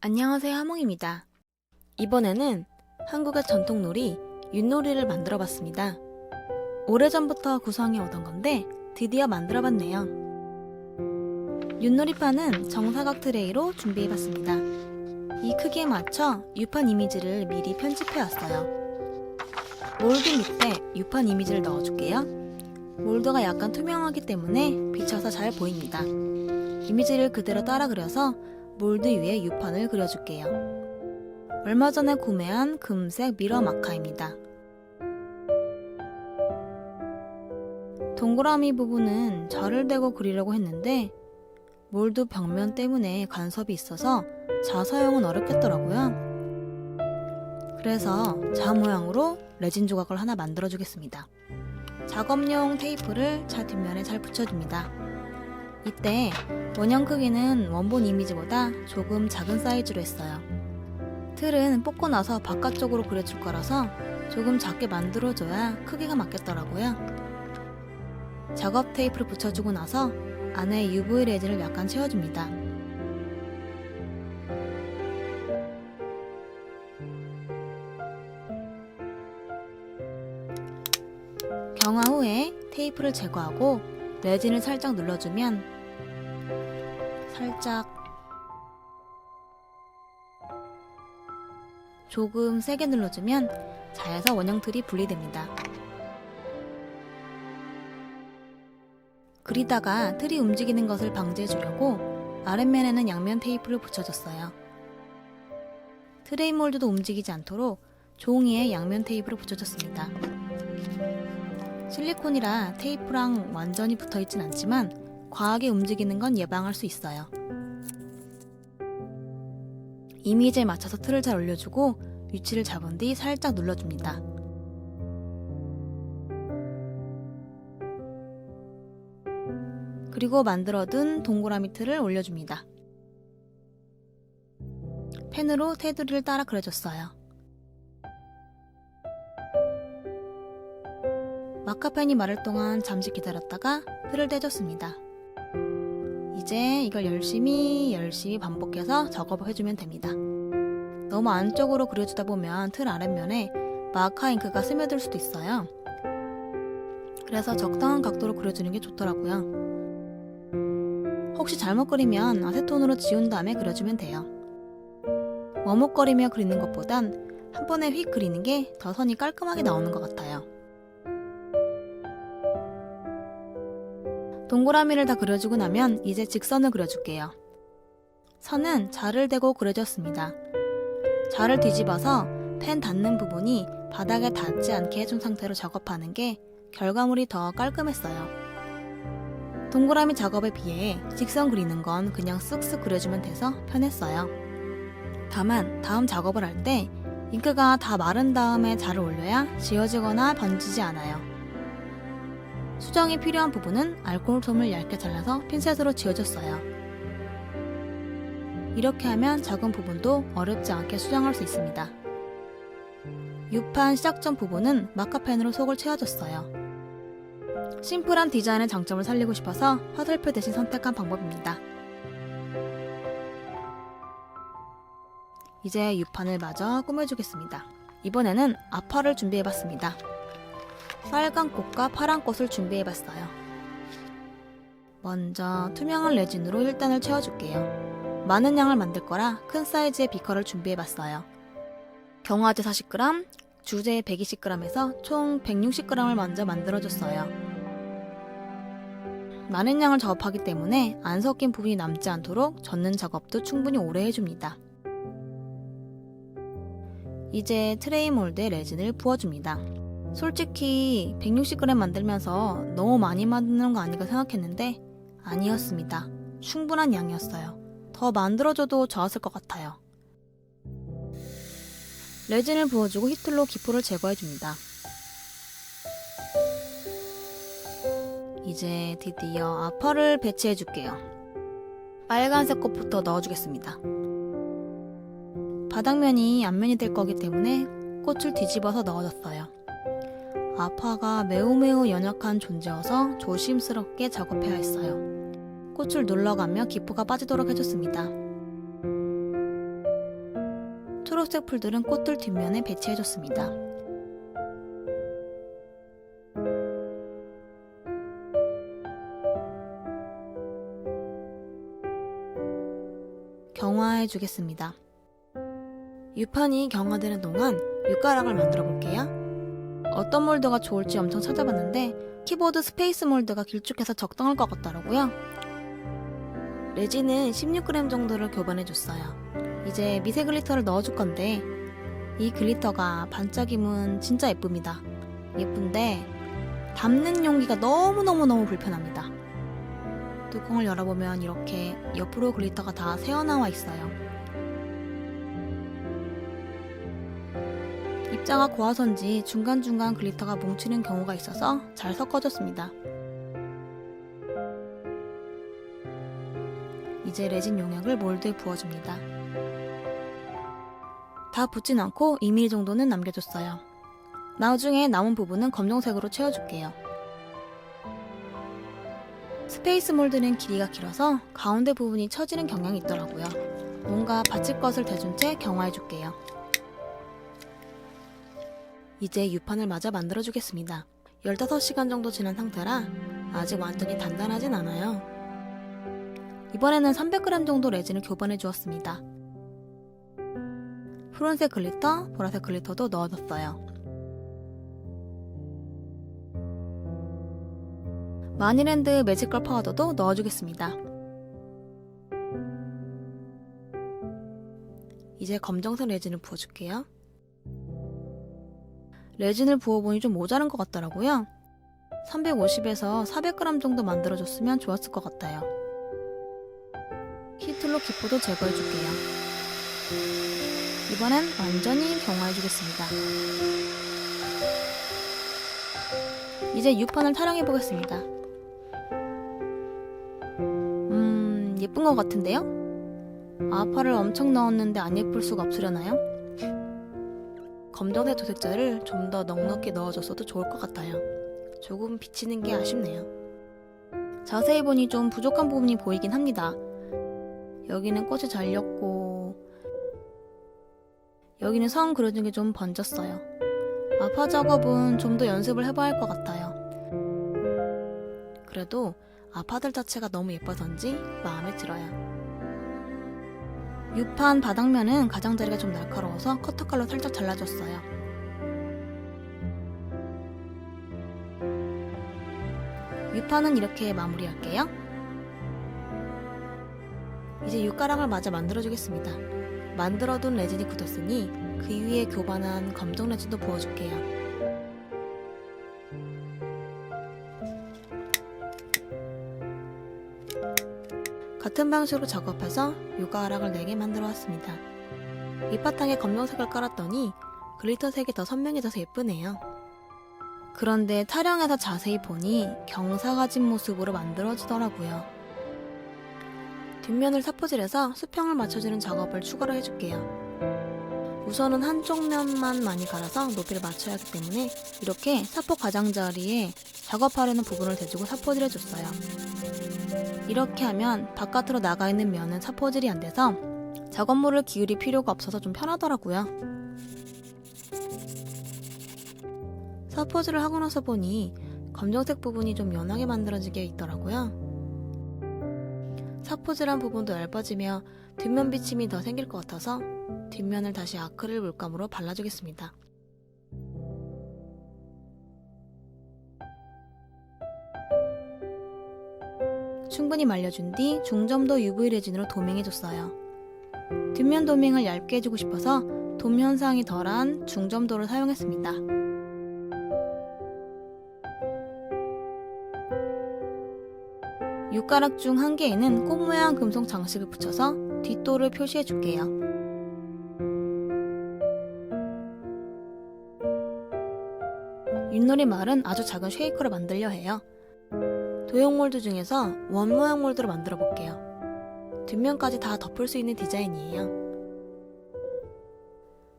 안녕하세요 하몽입니다. 이번에는 한국의 전통놀이 윷놀이를 만들어 봤습니다. 오래전부터 구성해 오던 건데 드디어 만들어 봤네요. 윷놀이판은 정사각 트레이로 준비해 봤습니다. 이 크기에 맞춰 유판 이미지를 미리 편집해 왔어요. 몰드 밑에 유판 이미지를 넣어줄게요. 몰드가 약간 투명하기 때문에 비쳐서 잘 보입니다. 이미지를 그대로 따라 그려서 몰드 위에 유판을 그려줄게요. 얼마 전에 구매한 금색 미러 마카입니다. 동그라미 부분은 자를 대고 그리려고 했는데 몰드 벽면 때문에 간섭이 있어서 자 사용은 어렵겠더라고요. 그래서 자 모양으로 레진 조각을 하나 만들어 주겠습니다. 작업용 테이프를 자 뒷면에 잘 붙여줍니다. 이때 원형 크기는 원본 이미지보다 조금 작은 사이즈로 했어요. 틀은 뽑고 나서 바깥쪽으로 그려줄 거라서 조금 작게 만들어줘야 크기가 맞겠더라고요. 작업 테이프를 붙여주고 나서 안에 UV 레진을 약간 채워줍니다. 경화 후에 테이프를 제거하고 레진을 살짝 눌러주면 살짝 조금 세게 눌러주면 자에서 원형 틀이 분리됩니다. 그리다가 틀이 움직이는 것을 방지해 주려고 아랫면에는 양면 테이프를 붙여줬어요. 트레이 몰드도 움직이지 않도록 종이에 양면 테이프를 붙여줬습니다. 실리콘이라 테이프랑 완전히 붙어 있진 않지만 과하게 움직이는 건 예방할 수 있어요. 이미지에 맞춰서 틀을 잘 올려주고 위치를 잡은 뒤 살짝 눌러줍니다. 그리고 만들어둔 동그라미 틀을 올려줍니다. 펜으로 테두리를 따라 그려줬어요. 마카펜이 마를 동안 잠시 기다렸다가 틀을 떼줬습니다. 이제 이걸 열심히 열심히 반복해서 작업을 해주면 됩니다. 너무 안쪽으로 그려주다 보면 틀 아랫면에 마카 잉크가 스며들 수도 있어요. 그래서 적당한 각도로 그려주는 게 좋더라고요. 혹시 잘못 그리면 아세톤으로 지운 다음에 그려주면 돼요. 머뭇거리며 그리는 것보단 한 번에 휙 그리는 게 더 선이 깔끔하게 나오는 것 같아요. 동그라미를 다 그려주고 나면 이제 직선을 그려줄게요. 선은 자를 대고 그려줬습니다. 자를 뒤집어서 펜 닿는 부분이 바닥에 닿지 않게 해준 상태로 작업하는 게 결과물이 더 깔끔했어요. 동그라미 작업에 비해 직선 그리는 건 그냥 쓱쓱 그려주면 돼서 편했어요. 다만 다음 작업을 할 때 잉크가 다 마른 다음에 자를 올려야 지워지거나 번지지 않아요. 수정이 필요한 부분은 알코올 솜을 얇게 잘라서 핀셋으로 지워줬어요. 이렇게 하면 작은 부분도 어렵지 않게 수정할 수 있습니다. U판 시작점 부분은 마카펜으로 속을 채워줬어요. 심플한 디자인의 장점을 살리고 싶어서 화살표 대신 선택한 방법입니다. 이제 U판을 마저 꾸며주겠습니다. 이번에는 아파를 준비해봤습니다. 빨간 꽃과 파란 꽃을 준비해봤어요. 먼저 투명한 레진으로 1단을 채워줄게요. 많은 양을 만들 거라 큰 사이즈의 비커를 준비해봤어요. 경화제 40g, 주제 120g에서 총 160g을 먼저 만들어줬어요. 많은 양을 작업하기 때문에 안 섞인 부분이 남지 않도록 젓는 작업도 충분히 오래 해줍니다. 이제 트레이 몰드에 레진을 부어줍니다. 솔직히 160g 만들면서 너무 많이 만드는 거 아닌가 생각했는데 아니었습니다. 충분한 양이었어요. 더 만들어줘도 좋았을 것 같아요. 레진을 부어주고 히틀로 기포를 제거해줍니다. 이제 드디어 아파를 배치해줄게요. 빨간색 꽃부터 넣어주겠습니다. 바닥면이 앞면이 될 거기 때문에 꽃을 뒤집어서 넣어줬어요. 아파가 매우 매우 연약한 존재여서 조심스럽게 작업해야 했어요. 꽃을 눌러가며 기포가 빠지도록 해줬습니다. 초록색 풀들은 꽃들 뒷면에 배치해줬습니다. 경화해 주겠습니다. 유판이 경화되는 동안 육가락을 만들어 볼게요. 어떤 몰드가 좋을지 엄청 찾아봤는데 키보드 스페이스 몰드가 길쭉해서 적당할 것 같더라고요. 레진은 16g 정도를 교반해줬어요. 이제 미세 글리터를 넣어줄 건데 이 글리터가 반짝임은 진짜 예쁩니다. 예쁜데 담는 용기가 너무너무너무 불편합니다. 뚜껑을 열어보면 이렇게 옆으로 글리터가 다 새어나와 있어요. 입자가 고와서인지 중간중간 글리터가 뭉치는 경우가 있어서 잘 섞어졌습니다. 이제 레진 용액을 몰드에 부어줍니다. 다 붓진 않고 2mm 정도는 남겨줬어요. 나중에 남은 부분은 검정색으로 채워줄게요. 스페이스 몰드는 길이가 길어서 가운데 부분이 처지는 경향이 있더라고요. 뭔가 받칠 것을 대준 채 경화해줄게요. 이제 유판을 마저 만들어주겠습니다. 15시간 정도 지난 상태라 아직 완전히 단단하진 않아요. 이번에는 300g 정도 레진을 교반해 주었습니다. 푸른색 글리터, 보라색 글리터도 넣어줬어요. 마니랜드 매직걸 파우더도 넣어주겠습니다. 이제 검정색 레진을 부어줄게요. 레진을 부어보니 좀 모자란 것 같더라고요. 350에서 400g 정도 만들어줬으면 좋았을 것 같아요. 히틀로 기포도 제거해줄게요. 이번엔 완전히 경화해주겠습니다. 이제 6판을 타령해보겠습니다. 음, 예쁜 것 같은데요? 아파를 엄청 넣었는데 안 예쁠 수가 없으려나요? 검정색 도색자를 좀 더 넉넉히 넣어줬어도 좋을 것 같아요. 조금 비치는 게 아쉽네요. 자세히 보니 좀 부족한 부분이 보이긴 합니다. 여기는 꽃이 잘렸고 여기는 성 그려준 게좀 번졌어요. 아파 작업은 좀 더 연습을 해봐야 할 것 같아요. 그래도 아파들 자체가 너무 예뻐서인지 마음에 들어요. 유판 바닥면은 가장자리가 좀 날카로워서 커터칼로 살짝 잘라줬어요. 유판은 이렇게 마무리할게요. 이제 육가락을 마저 만들어주겠습니다. 만들어둔 레진이 굳었으니 그 위에 교반한 검정 레진도 부어줄게요. 같은 방식으로 작업해서 육가락을 4개 만들어 왔습니다. 밑바탕에 검정색을 깔았더니 글리터 색이 더 선명해져서 예쁘네요. 그런데 타령해서 자세히 보니 경사 가 진 모습으로 만들어지더라고요. 뒷면을 사포질해서 수평을 맞춰주는 작업을 추가로 해줄게요. 우선은 한쪽 면만 많이 갈아서 높이를 맞춰야 하기 때문에 이렇게 사포 가장자리에 작업하려는 부분을 대주고 사포질 해줬어요. 이렇게 하면 바깥으로 나가 있는 면은 사포질이 안 돼서 작업물을 기울일 필요가 없어서 좀 편하더라고요. 사포질을 하고 나서 보니 검정색 부분이 좀 연하게 만들어지게 있더라고요. 사포질한 부분도 얇아지며 뒷면 비침이 더 생길 것 같아서 뒷면을 다시 아크릴 물감으로 발라주겠습니다. 충분히 말려준 뒤 중점도 UV 레진으로 도명해줬어요. 뒷면 도명을 얇게 해주고 싶어서 돔 현상이 덜한 중점도를 사용했습니다. 육가락 중 한 개에는 꽃 모양 금속 장식을 붙여서 뒷도를 표시해 줄게요. 윷놀이 말은 아주 작은 쉐이커를 만들려 해요. 도형 몰드 중에서 원 모양 몰드로 만들어 볼게요. 뒷면까지 다 덮을 수 있는 디자인이에요.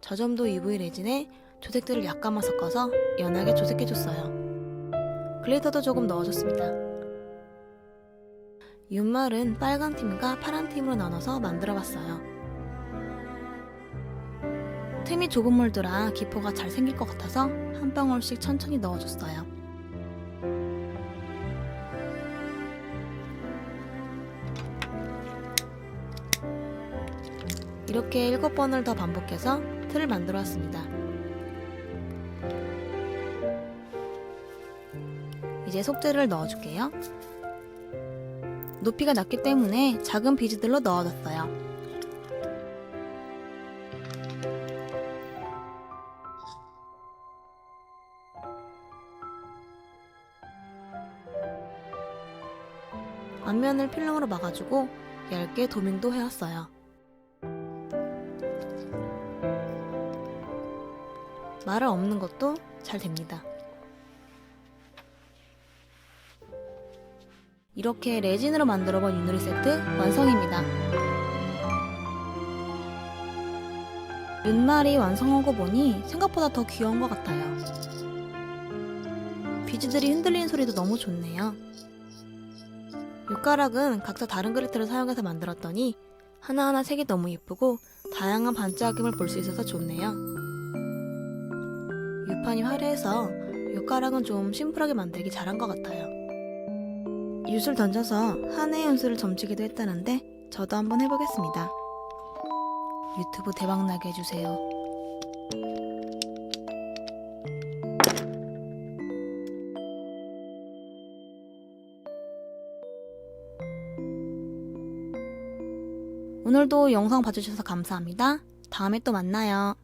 저점도 UV 레진에 조색들을 약간만 섞어서 연하게 조색해줬어요. 글리터도 조금 넣어줬습니다. 윤말은 빨간 팀과 파란 팀으로 나눠서 만들어 봤어요. 틈이 좁은 물들아 기포가 잘 생길 것 같아서 한 방울씩 천천히 넣어줬어요. 이렇게 일곱 번을 더 반복해서 틀을 만들어 왔습니다. 이제 속재를 넣어줄게요. 높이가 낮기 때문에 작은 비즈들로 넣어줬어요. 앞면을 필름으로 막아주고 얇게 도밍도 해왔어요. 말을 없는 것도 잘 됩니다. 이렇게 레진으로 만들어본 윷놀이 세트 완성입니다. 윷말이 완성하고 보니 생각보다 더 귀여운 것 같아요. 비즈들이 흔들리는 소리도 너무 좋네요. 윷가락은 각자 다른 그리트를 사용해서 만들었더니 하나하나 색이 너무 예쁘고 다양한 반짝임을 볼 수 있어서 좋네요. 윷판이 화려해서 윷가락은 좀 심플하게 만들기 잘한 것 같아요. 윷을 던져서 한 해의 운수를 점치기도 했다는데 저도 한번 해보겠습니다. 유튜브 대박나게 해주세요. 오늘도 영상 봐주셔서 감사합니다. 다음에 또 만나요.